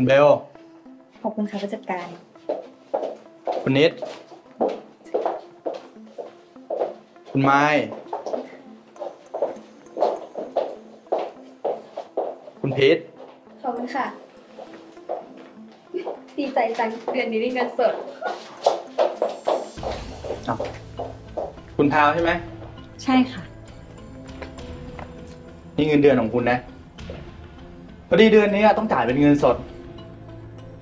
คุณเบล ขอบคุณค่ะผู้จัดการ คุณนิด คุณไม้ คุณพีทขอบคุณค่ะ ดีใจจังเดือนนี้ได้เงินสด อ้าวคุณพาวใช่ไหม ใช่ค่ะ นี่เงินเดือนของคุณนะ พอดีเดือนนี้ต้องจ่ายเป็นเงินสด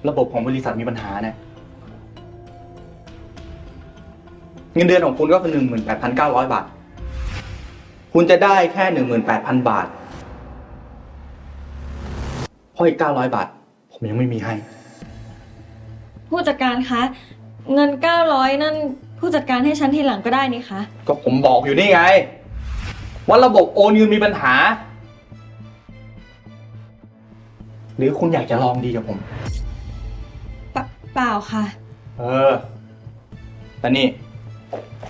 ระบบของบริษัทมีปัญหานะเงินเดือนของคุณก็คือหนึ่งหมื่นแปดพันเก้าร้อยบาท คุณจะได้แค่หนึ่งหมื่นแปดพันบาทเพราะอีกเก้าร้อยบาท ผมยังไม่มีให้ ผู้จัดการคะ เงิน 900 นั่นผู้จัดการให้ฉันทีหลังก็ได้นี่คะ ก็ผมบอกอยู่นี่ไง ว่าระบบโอนเงินมีปัญหา หรือคุณอยากจะลองดีกับผม เปล่าเปล่าค่ะ เออ แต่นี่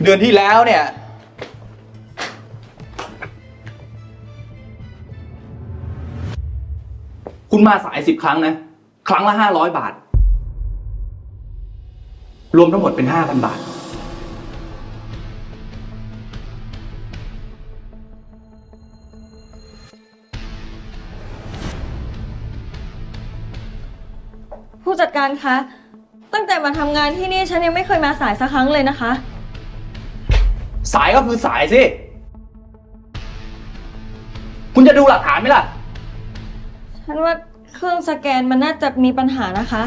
เดือนที่แล้วเนี่ย คุณมาสายสิบครั้งนะ ครั้งละห้าร้อยบาท รวมทั้งหมดเป็นห้าพันบาท ผู้จัดการคะ ตั้งแต่มาทำงานที่นี่ฉันยังไม่เคยมาสายสักครั้งเลยนะคะ สายก็คือสายสิ คุณจะดูหลักฐานไหมล่ะ ฉันว่าเครื่องสแกนมันน่าจะมีปัญหานะคะ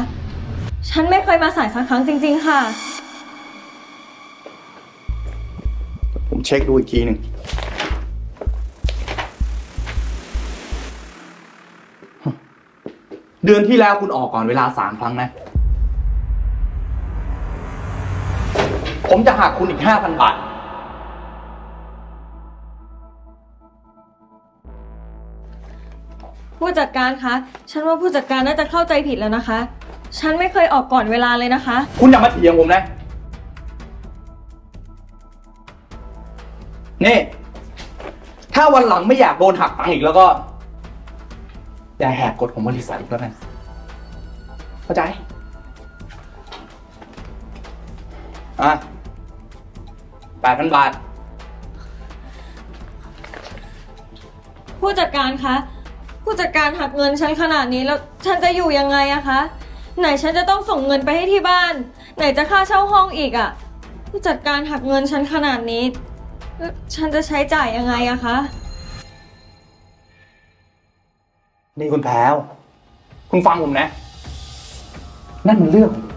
ฉันไม่เคยมาสายสักครั้งจริง ๆ ค่ะ ผมเช็คดูอีกทีหนึ่ง เดือนที่แล้วคุณออกก่อนเวลาสามครั้งนะ ผมจะหักคุณอีกห้าพันบาท ผู้จัดการคะ ฉันว่าผู้จัดการน่าจะเข้าใจผิดแล้วนะคะ ฉันไม่เคยออกก่อนเวลาเลยนะคะ คุณอย่ามาเถียงผมนะ นี่ ถ้าวันหลังไม่อยากโดนหักตังค์อีกแล้วก็ อย่าแหกกฎของบริษัทอีกแล้วกันเข้าใจ อะ แปดพันบาท ผู้จัดการคะ ผู้จัดการหักเงินฉันขนาดนี้แล้วฉันจะอยู่ยังไงอะคะ ไหนฉันจะต้องส่งเงินไปให้ที่บ้าน ไหนจะค่าเช่าห้องอีกอะผู้จัดการหักเงินฉันขนาดนี้แล้วฉันจะใช้จ่ายยังไงอะคะ นี่คุณแพรวคุณฟังผมนะ นั่นมันเรื่องของ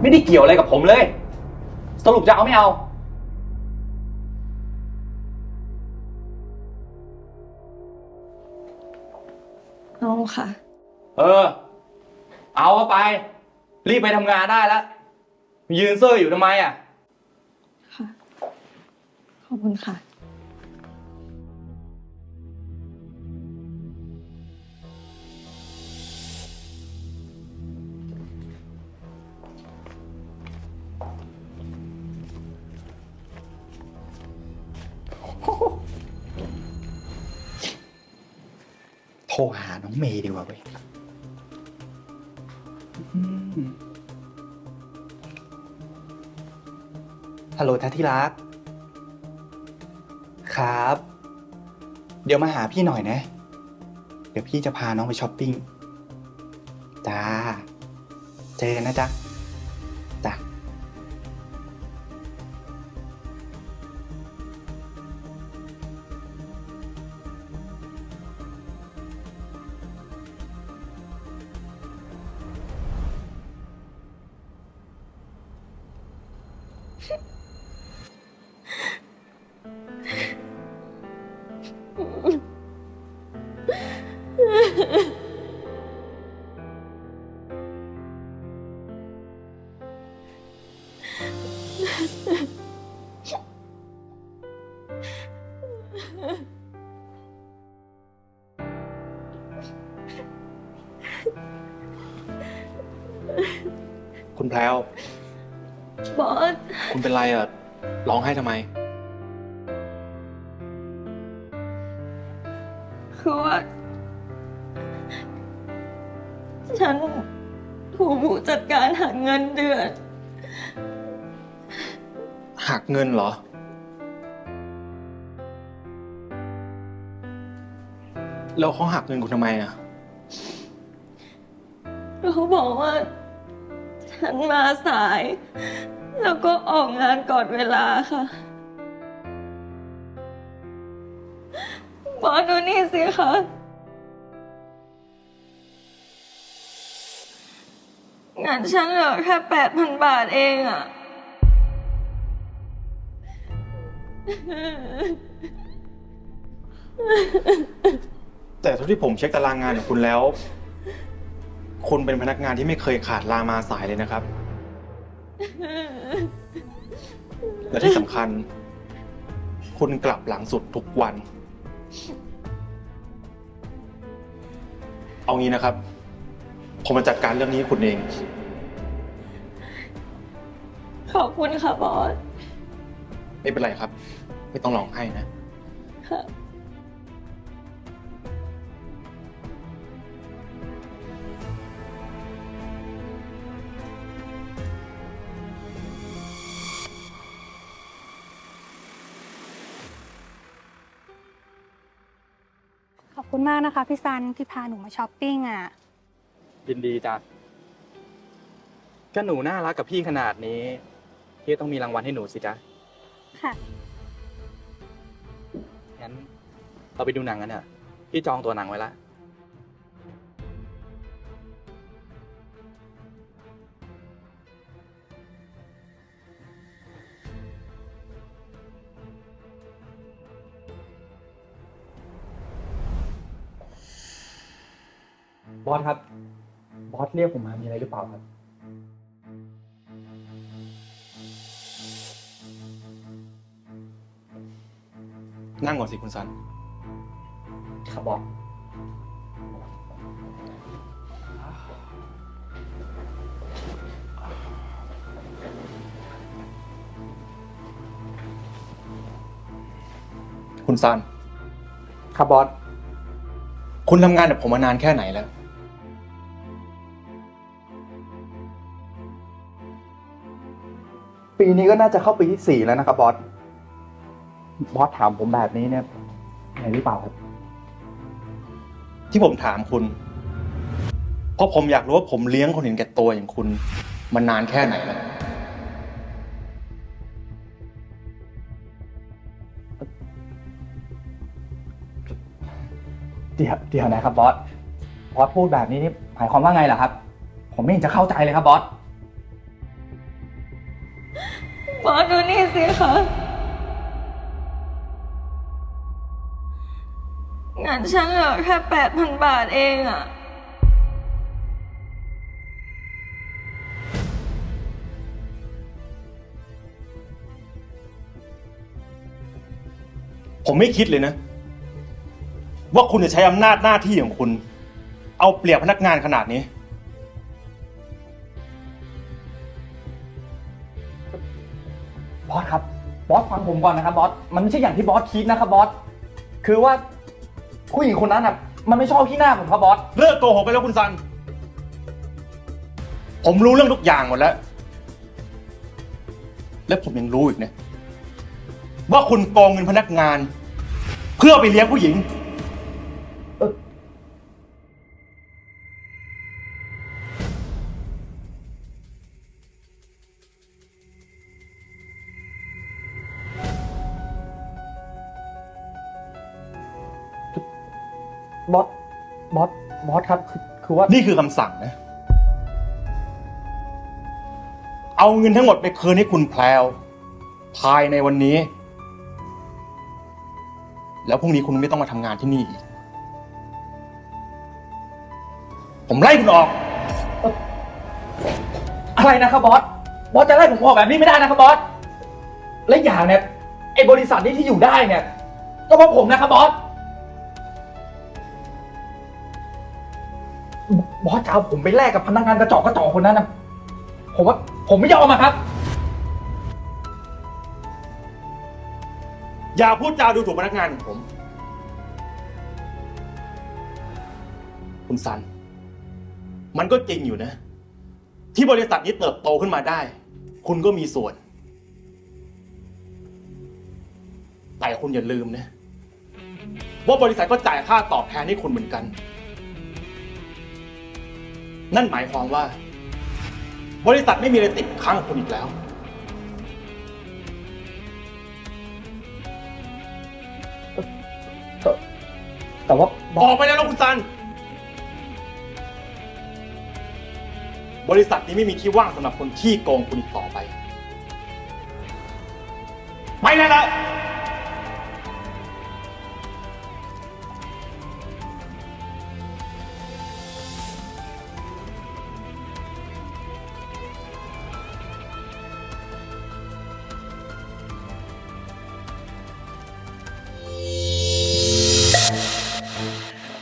ไม่ได้เกี่ยวอะไรกับผมเลย สรุปจะเอาไม่เอา เอาค่ะ เออ เอาเข้าไป รีบไปทำงานได้แล้ว ยืนเซ่ออยู่ทำไมอะ ค่ะ ขอบคุณค่ะ รหาน้องเมย์ดีกว่าเว้ยอืมฮัลโหลท่าที่รัก ครับ เดี๋ยวมาหาพี่หน่อยนะ เดี๋ยวพี่จะพาน้องไปช้อปปิ้ง จ้า เจอกันนะจ๊ะ คุณแพลวบอส คุณเป็นไรอะร้องไห้ทำไม เงินเหรอ แล้วเขาหักเงินคุณทำไมอะ เขาบอกว่า ฉันมาสาย แล้วก็ออกงานก่อนเวลาค่ะ บอสดูนี่สิคะงานฉันเหลือแค่แปดพันบาทเองอะ แต่เท่าที่ผมเช็คตารางงานของคุณแล้ว คุณเป็นพนักงานที่ไม่เคยขาดลามาสายเลยนะครับ และที่สำคัญ คุณกลับหลังสุดทุกวัน เอางี้นะครับ ผมมาจัดการเรื่องนี้ให้คุณเอง ขอบคุณค่ะบอส ไม่เป็นไรครับ ไม่ต้องร้องไห้นะค่ะขอบคุณมากนะคะพี่ซันที่พาหนูมาช้อปปิ้งอะ ยินดีจ้ะก็หนูน่ารักกับพี่ขนาดนี้ พี่ต้องมีรางวัลให้หนูสิจ๊ะ ค่ะ งั้น เราไปดูหนังกันเถอะพี่จองตัวหนังไว้ละบอสครับ บอสเรียกผมมามีอะไรหรือเปล่าครับ นั่งก่อนสิคุณซัน ครับบอสคุณซัน ครับบอส คุณทำงานกับผมมานานแค่ไหนแล้ว ปีนี้ก็น่าจะเข้าปีที่สี่แล้วนะครับบอส บอสถามผมแบบนี้เนี่ยอะไรหรือเปล่าครับ ที่ผมถามคุณ เพราะผมอยากรู้ว่าผมเลี้ยงคนเห็นแก่ตัวอย่างคุณมานานแค่ไหนแล้วเดี๋ยวเดี๋ยวนะครับบอส บอสพูดแบบนี้นี่หมายความว่าไงล่ะครับ ผมไม่เห็นจะเข้าใจเลยครับบอส บอสดูนี่สิคะ งานฉันเหลือแค่แปดพันบาทเองอะผมไม่คิดเลยนะ ว่าคุณจะใช้อำนาจหน้าที่ของคุณ เอาเปรียบพนักงานขนาดนี้ บอสครับ บอสฟังผมก่อนนะครับบอส มันไม่ใช่อย่างที่บอสคิดนะครับบอส คือว่า ผู้หญิงคนนั้นอะ มันไม่ชอบที่หน้าผมครับบอส เลิกโกหกไปแล้วคุณซัน ผมรู้เรื่องทุกอย่างหมดแล้ว และผมยังรู้อีกนะว่าคุณโกงเงินพนักงาน เพื่อไปเลี้ยงผู้หญิง บอสบอสบอสครับคือคือว่านี่คือคำสั่งนะ เอาเงินทั้งหมดไปคืนให้คุณแพลวภายในวันนี้ แล้วพรุ่งนี้คุณไม่ต้องมาทำงานที่นี่อีก ผมไล่คุณออก อะไรนะครับบอสบอสจะไล่ผมออกแบบนี้ไม่ได้นะครับบอสและอย่างเนี่ยไอ้บริษัทนี้ที่อยู่ได้เนี่ย ก็เพราะผมนะครับบอส บอสจะเอาผมไปแลกกับพนักงานกระจอกกระจอกคนนั้นนะผมว่าผมไม่ยอมอะครับ อย่าพูดจาดูถูกพนักงานของผม คุณซัน มันก็จริงอยู่นะ ที่บริษัทนี้เติบโตขึ้นมาได้ คุณก็มีส่วน แต่คุณอย่าลืมนะ ว่าบริษัทก็จ่ายค่าตอบแทนให้คุณเหมือนกัน นั่นหมายความว่า บริษัทไม่มีอะไรติดค้างกับคุณอีกแล้ว แต่ว่าบอออกสไปแล้วนะคุณซัน บริษัทนี้ไม่มีที่ว่างสำหรับคนขี้โกงคุณอีกต่อไปไม่ได้แล้ว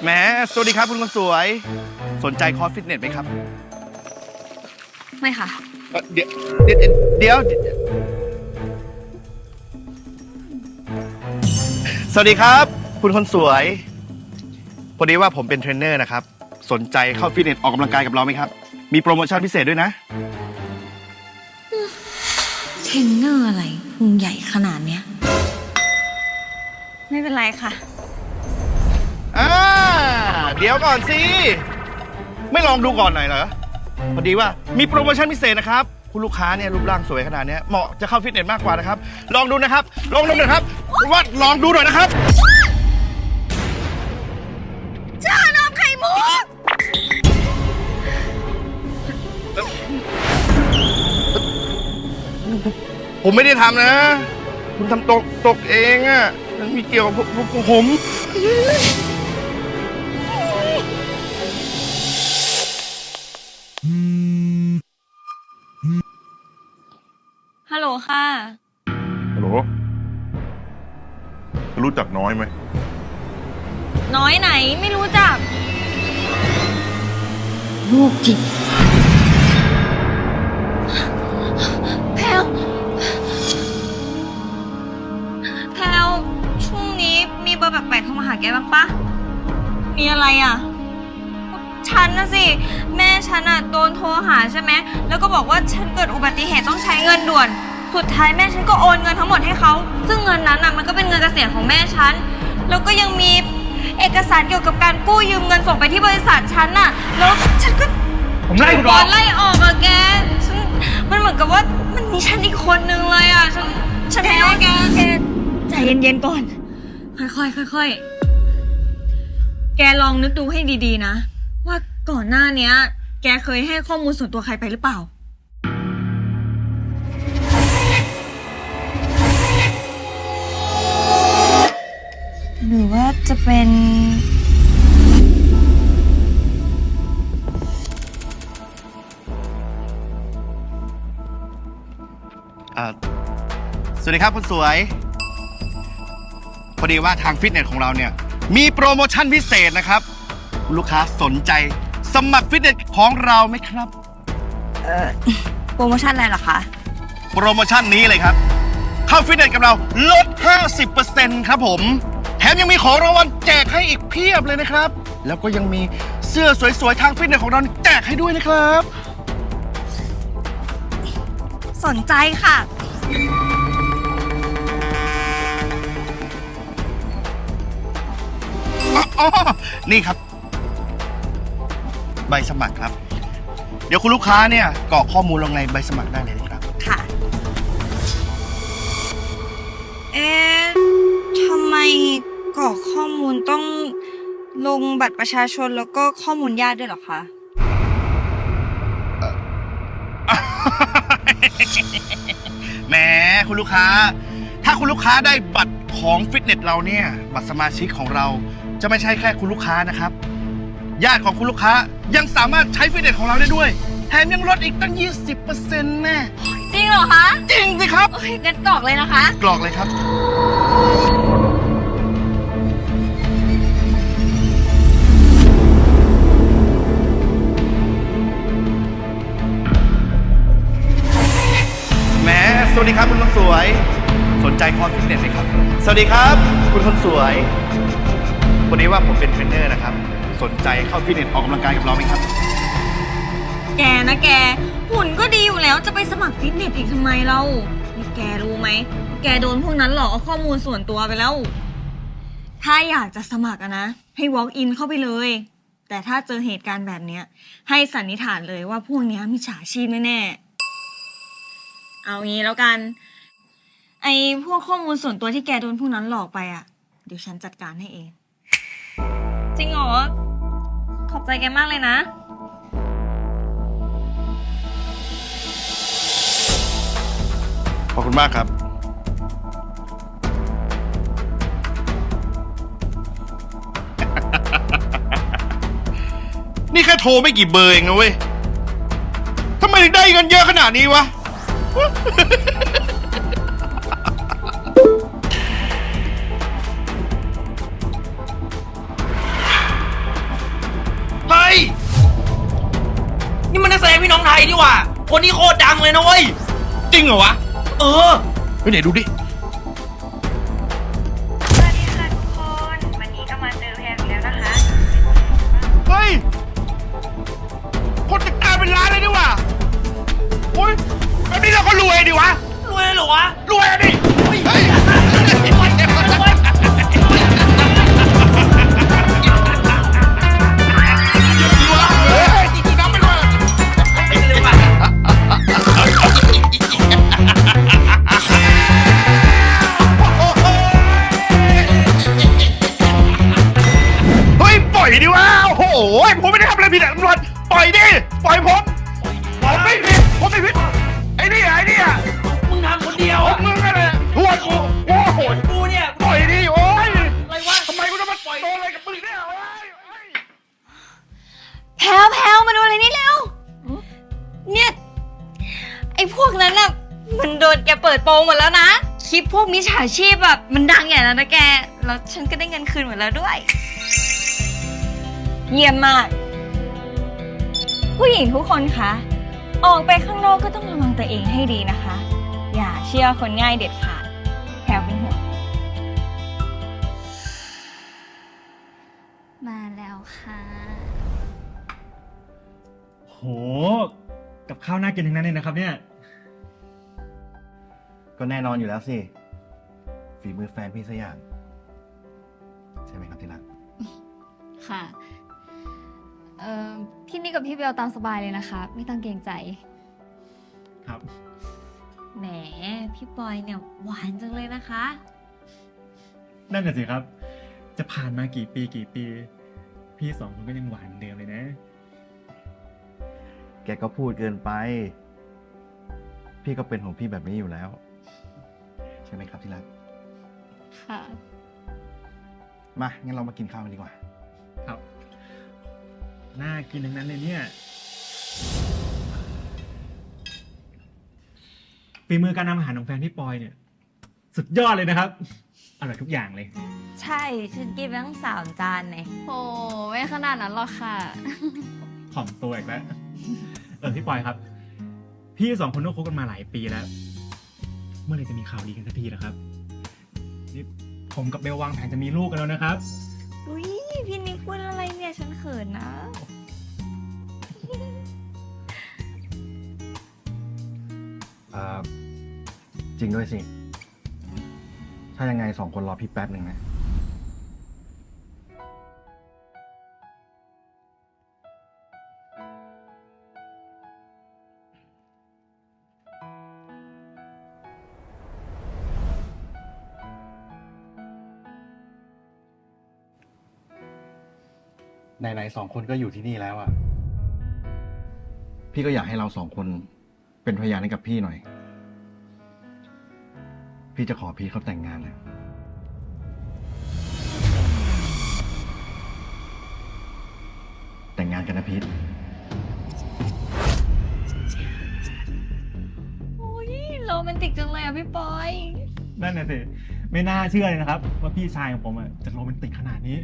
แหมสวัสดีครับคุณคนสวย สนใจคอร์สฟิตเนสไหมครับไม่ค่ะ เอ่อเดี๋ยวเดี๋ยวเดี๋ยวเดี๋ยว สวัสดีครับ คุณคนสวย พอดีว่าผมเป็นเทรนเนอร์นะครับ สนใจเข้าฟิตเนสออกกำลังกายกับเราไหมครับ มีโปรโมชั่นพิเศษด้วยนะ เทรนเนอร์อะไรพุงใหญ่ขนาดเนี้ย ไม่เป็นไรค่ะ อ่าเดี๋ยวก่อนสิ ไม่ลองดูก่อนหน่อยเหรอ พอดีว่ามีโปรโมชั่นพิเศษนะครับ คุณลูกค้าเนี่ยรูปร่างสวยขนาดเนี้ยเหมาะจะเข้าฟิตเนสมากกว่านะครับ ลองดูนะครับ ลองดูหน่อยนะครับว่าลองดูหน่อยนะครับผมไม่ได้ทำนะ คุณทำตกตกเองอะ่ะมันมีเกี่ยวกับพวกพวกผม ค่ะ ฮัลโหลรู้จักน้อยไหม น้อยไหนไม่รู้จัก ลูกจิตแพลวแพลวช่วงนี้มีเบอร์แปลกๆเข้ามาหาแกบ้างปะมีอะไรอะ ฉันนะสิ แม่ฉันอะโดนโทรหาใช่ไหม แล้วก็บอกว่าฉันเกิดอุบัติเหตุต้องใช้เงินด่วน สุดท้ายแม่ฉันก็โอนเงินทั้งหมดให้เขา ซึ่งเงินนั้นอะมันก็เป็นเงินเกษียณของแม่ฉัน แล้วก็ยังมีเอกสารเกี่ยวกับการกู้ยืมเงินส่งไปที่บริษัทฉันน่ะ แล้วฉันก็ผมไล่คุณโดออกนไล่ออกอะแกฉันมันเหมือนกับว่ามันมีฉันอีกคนนึงเลยอะฉันฉันไม่รู้ว่าแกแกใจเย็นๆก่อน ค่อยๆค่อยๆ แกลองนึกดูให้ดีๆนะ ว่าก่อนหน้าเนี้ย แกเคยให้ข้อมูลส่วนตัวใครไปหรือเปล่า หรือว่าจะเป็นอ่าสวัสดีครับคุณสวย พอดีว่าทางฟิตเนสของเราเนี่ย มีโปรโมชั่นพิเศษนะครับคุณลูกค้าสนใจสมัครฟิตเนสของเราไหมครับโปรโมชั่นอะไรเหรอคะ โปรโมชั่นนี้เลยครับ เข้าฟิตเนสกับเราลด 50%ครับผมแถ มยังมีของรางวัลแจกให้อีกเพียบเลยนะครับ แล้วก็ยังมีเสื้อสวยๆทางฟิตเนสของเราแจกให้ด้วยนะครับ สนใจค่ะ อ๋อ นี่ครับ ใบสมัครครับ เดี๋ยวคุณลูกค้าเนี่ยกรอกข้อมูลลงในใบสมัครได้เลยนะครับ ค่ะ เอ๊ะทำไม กรอกข้อมูลต้องลงบัตรประชาชนแล้วก็ข้อมูลญาติด้วยเหรอคะ แหมคุณลูกค้า ถ้าคุณลูกค้าได้บัตรของฟิตเนสเราเนี่ย บัตรสมาชิกของเราจะไม่ใช่แค่คุณลูกค้านะครับ ญาติของคุณลูกค้ายังสามารถใช้ฟิตเนสของเราได้ด้วย แถมยังลดอีกตั้ง 20%แน่จริงเหรอคะ จริงสิครับ โอเคงั้นกรอกเลยนะคะ กรอกเลยครับ สวัสดีครับคุณคนสวย สนใจคอร์สฟิตเนสไหมครับ สวัสดีครับ คุณคนสวย วันนี้ว่าผมเป็นเทรนเนอร์นะครับ สนใจเข้าฟิตเนสออกกำลังกายกับเราไหมครับ แกนะแก หุ่นก็ดีอยู่แล้วจะไปสมัครฟิตเนสอีกทำไมเล่านี่แกรู้ไหม แกโดนพวกนั้นหลอกเอาข้อมูลส่วนตัวไปแล้ว ถ้าอยากจะสมัครอะนะ ให้ walk in เข้าไปเลย แต่ถ้าเจอเหตุการณ์แบบเนี้ยให้สันนิษฐานเลยว่าพวกเนี้ยมีฉาชีพแน่ๆ เอางี้แล้วกัน ไอ้พวกข้อมูลส่วนตัวที่แกโดนพวกนั้นหลอกไปอะเดี๋ยวฉันจัดการให้เอง จริงเหรอ ขอบใจแกมากเลยนะ ขอบคุณมากครับ นี่แค่โทรไม่กี่เบอร์เองนะเว้ยทำไมถึงได้เงินเยอะขนาดนี้วะ เฮ้ย นี่มันนักแสดงพี่น้องไทยนี่หว่า คนนี้โคตรดังเลยนะเว้ย จริงเหรอวะ เออไปไหนดูดิ แกแล้วฉันก็ได้เงินคืนหมดแล้วด้วย เยี่ยมมาก ผู้หญิงทุกคนคะ ออกไปข้างนอกก็ต้องระวังตัวเองให้ดีนะคะ อย่าเชื่อคนง่ายเด็ดขาดแพลวเป็นห่วงมาแล้วค่ะ โห กับข้าวน่ากินทั้งนั้นเลยนะครับ เนี่ย ก็แน่นอนอยู่แล้วสิ ฝีมือแฟนพี่สักอย่าง ใช่ไหมครับที่รัก ค่ะ เอ่อพี่นี่กับพี่เบลตามสบายเลยนะคะ ไม่ต้องเกรงใจ ครับ แหม พี่ปอยเนี่ยหวานจังเลยนะคะ นั่นน่ะสิครับ จะผ่านมากี่ปีกี่ปี พี่สองคนก็ยังหวานเหมือนเดิมเลยนะ แกก็พูดเกินไป พี่ก็เป็นของพี่แบบนี้อยู่แล้ว ใช่ไหมครับที่รัก ค่ะ มางั้นเรามากินข้าวกันดีกว่า ครับ น่ากินทั้งนั้นเลยเนี่ยฝีมือการทำอาหารของแฟนพี่ปอยเนี่ย สุดยอดเลยนะครับ อร่อยทุกอย่างเลย ใช่ ฉันกินไปทั้งสามจานเนี่ยโอ้ไม่ขนาดนั้นหรอกค่ะถ่อมตัวอีกแล้ว เออพี่ปอยครับ พี่สองคนก็คบกันมาหลายปีแล้ว เมื่อไหรจะมีข่าวดีกันสักทีนะครับนี่ ผมกับเบลวางแผนจะมีลูกกันแล้วนะครับ อุ้ยพี่นิกพูดอะไรเนี่ยฉันเขินนะ อ่าจริงด้วยสิ ถ้ายังไงสองคนรอพี่แป๊บหนึ่งนะ ไหนๆสองคนก็อยู่ที่นี่แล้วอะ พี่ก็อยากให้เราสองคนเป็นพยานให้กับพี่หน่อย พี่จะขอพีทเขาแต่งงานนะแต่งงานกันนะพีทโอ้ยโรแมนติกจังเลยอะพี่ปอย นั่นน่ะสิ ไม่น่าเชื่อเลยนะครับ ว่าพี่ชายของผมอะจะโรแมนติกขนาดนี้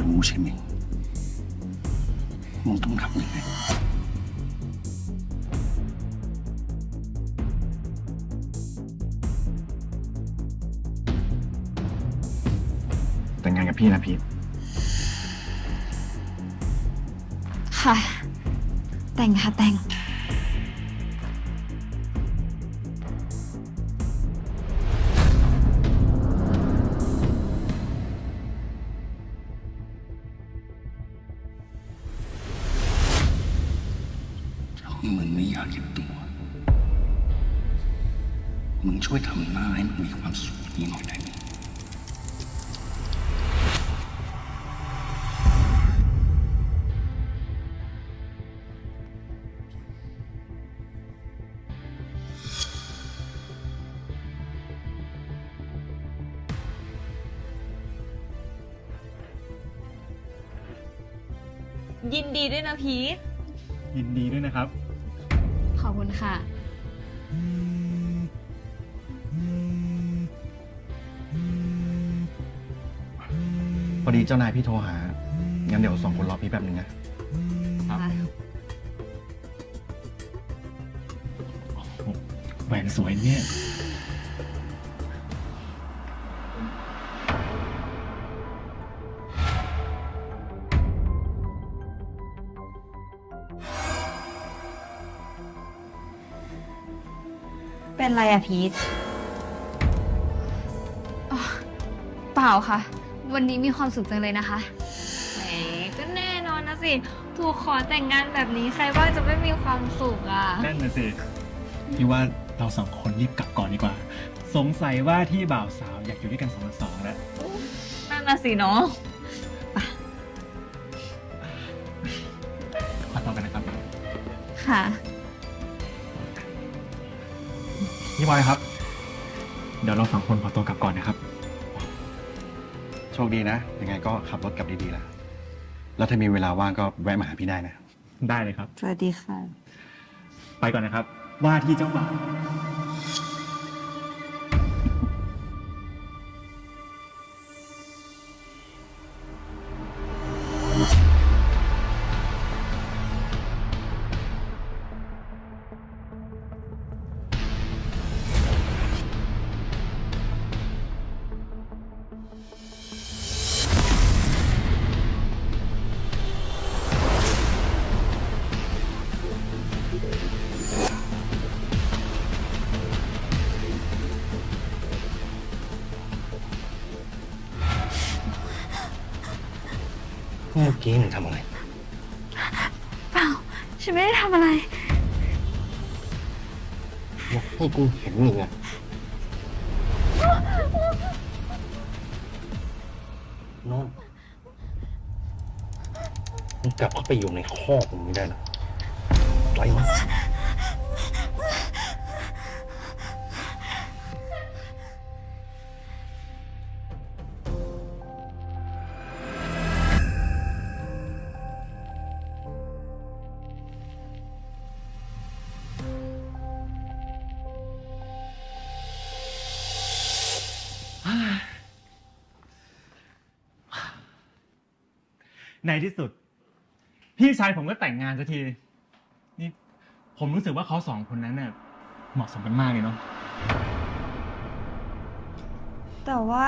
รู้ใช่ไหมมึงต้องทำยังไงแต่งงานกับพี่นะพีทค่ะ แต่งค่ะแต่ง นดีด้วยนะพีทยินดีด้วยนะครับ ขอบคุณค่ะ พอดีเจ้านายพี่โทรหา งั้นเดี๋ยวสองคนรอพี่แป๊บนึงนะแหวนสวยเนี่ย อะพีทเปล่าค่ะ วันนี้มีความสุขจังเลยนะคะแหมก็แน่นอนนะสิ ถูกขอแต่งงานแบบนี้ใครบ้างจะไม่มีความสุขอะ นั่นน่ะสิพี่ว่าเราสองคนรีบกลับก่อนดีกว่า สงสัยว่าที่บ่าวสาวอยากอยู่ด้วยกันสองต่อสองแล้ว นั่นน่ะสิเนาะขอตัวกันนะครับ ค่ะ พี่บอยครับ เดี๋ยวเราสองคนขอตัวกลับก่อนนะครับ โชคดีนะ ยังไงก็ขับรถกลับดีๆล่ะ แล้วถ้ามีเวลาว่างก็แวะมาหาพี่ได้นะ ได้เลยครับ สวัสดีค่ะ ไปก่อนนะครับ ว่าที่เจ้าบ่าว ฉันไม่ได้ทำอะไรให้กูเห็นมึงอะนอนมึงกลับเข้าไปอยู่ในคอกมึงไม่ได้หรอไปวะ ในที่สุด พี่ชายผมก็แต่งงานสักที นี่ผมรู้สึกว่าเขาสองคนนั้นเน่ะเหมาะสมกันมากเลยเนาะ แต่ว่า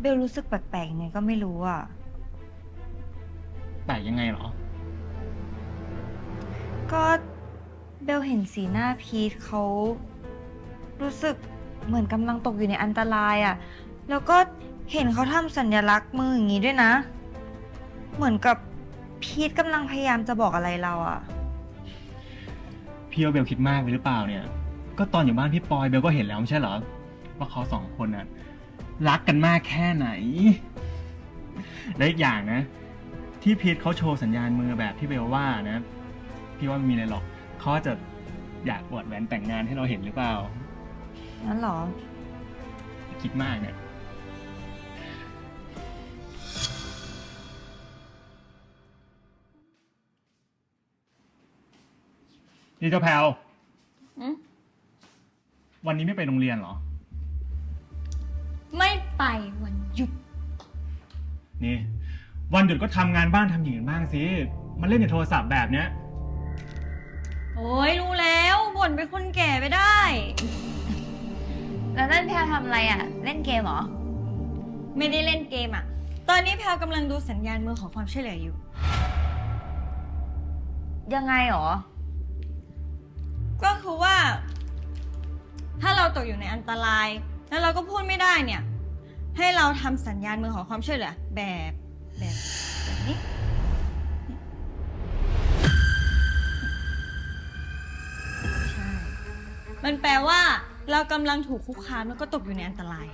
เบลรู้สึกแปลกๆยังไงก็ไม่รู้อะ แต่ยังไงเหรอ ก็เบลเห็นสีหน้าพีทเขา รู้สึกเหมือนกำลังตกอยู่ในอันตรายอะ่ะ แล้วก็เห็นเขาทำสัญลักษณ์มืออย่างนี้ด้วยนะ เหมือนกับพีทกำลังพยายามจะบอกอะไรเราอะ่ะพี่ว่าเบลคิดมากไปหรือเปล่าเนี่ย ก็ตอนอยู่บ้านพี่ปอยเบลก็เห็นแล้วไม่ใช่เหรอ ว่าเขาสองคนน่ะรักกันมากแค่ไหน และอีกอย่างนะ ที่พีทเขาโชว์สัญญาณมือแบบที่เบลว่านะ พี่ว่าไม่มีอะไรหรอกเขาจะอยากอวดแหวนแต่งงานให้เราเห็นหรือเปล่า นั่นเหรอ คิดมากเนี่ย นี่เจ้าแพลวอืมวันนี้ไม่ไปโรงเรียนเหรอ ไม่ไปวันหยุด นี่ วันหยุดก็ทำงานบ้านทำอย่างอื่นบ้างสิ มันเล่นในโทรศัพท์แบบเนี้ย โอ้ยรู้แล้วบ่นเป็นคนแก่ไปได้ แล้วนั่นแพลทำอะไรอะ เล่นเกมเหรอ ไม่ได้เล่นเกมอะ ตอนนี้แพลวกำลังดูสัญญาณมือของความช่วยเหลืออยู่ ยังไงหรอ ก็คือว่า ถ้าเราตกอยู่ในอันตราย แล้วเราก็พูดไม่ได้เนี่ย ให้เราทำสัญญาณมือขอความช่วยเหลือแบบแบบแบบนี้ ใช่ มันแปลว่า เรากำลังถูกคุกคามแล้วก็ตกอยู่ในอันตราย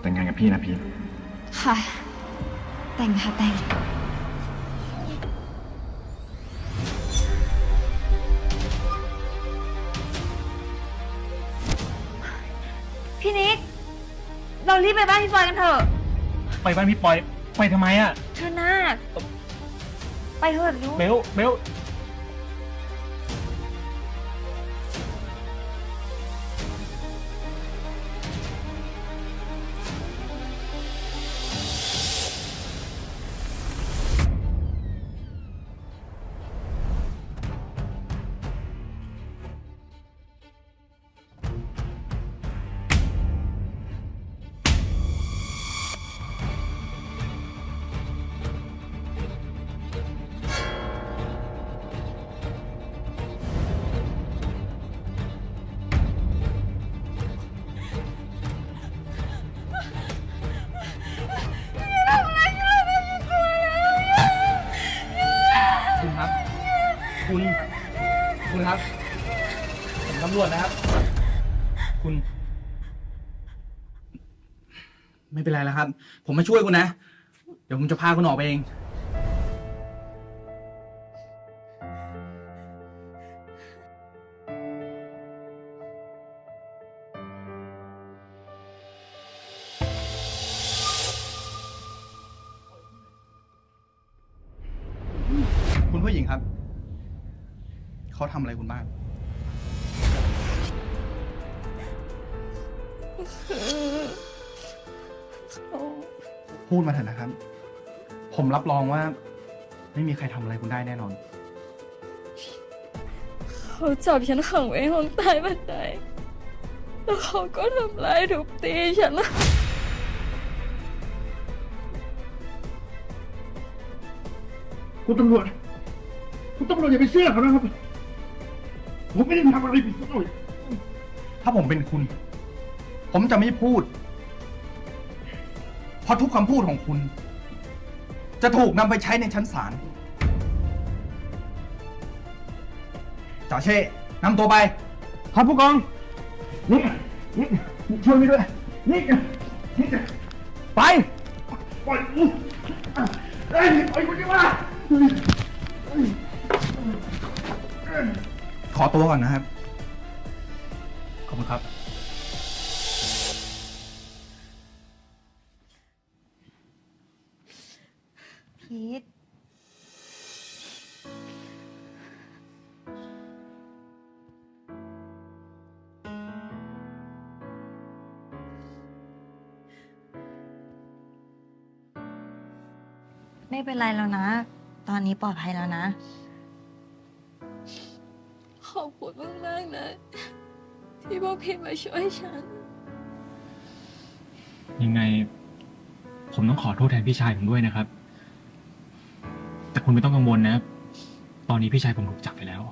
แต่งงานกับพี่นะพีทค่ะ แต่งค่ะแต่ง พี่นิก เรารีบไปบ้านพี่ปอยกันเถอะไปบ้านพี่ปอย ไปทำไมอะเธอหน้าไปเถอะลูกเบลเบล รวจนะครับ คุณ ไม่เป็นไรแล้วครับ ผมมาช่วยคุณนะ เดี๋ยวผมจะพาคุณออกไปเอง ดมาเถอะนะครับ ผมรับรองว่า ไม่มีใครทำอะไรคุณได้แน่นอน เขาจับฉันขังไว้ห้องใต้บันไดแล้วเขาก็ทำร้ายทุบตีฉันนะคุณตำรวจ คุณตำรวจอย่าไปเชื่อเขานะครับ ผมไม่ได้ทำอะไรผิดสักหน่อย ถ้าผมเป็นคุณ ผมจะไม่พูด เพราะทุกคำพูดของคุณ จะถูกนำไปใช้ในชั้นศาลจ่าเช่นำตัวไป ครับผู้กองนี่นี่นี่ช่วยไม่ด้วยนี่นี่ไป ปล่อยกูเฮ้ยปล่อยกูดิว่าขอตัวก่อนนะครับขอบ พีทไม่เป็นไรแล้วนะ ตอนนี้ปลอดภัยแล้วนะ ขอบคุณมากๆนะ ที่พวกพี่มาช่วยฉัน ยังไง ผมต้องขอโทษแทนพี่ชายผมด้วยนะครับแต่ คุณไม่ต้องกังวลนะตอนนี้พี่ชายผมถูกจับไปแล้ว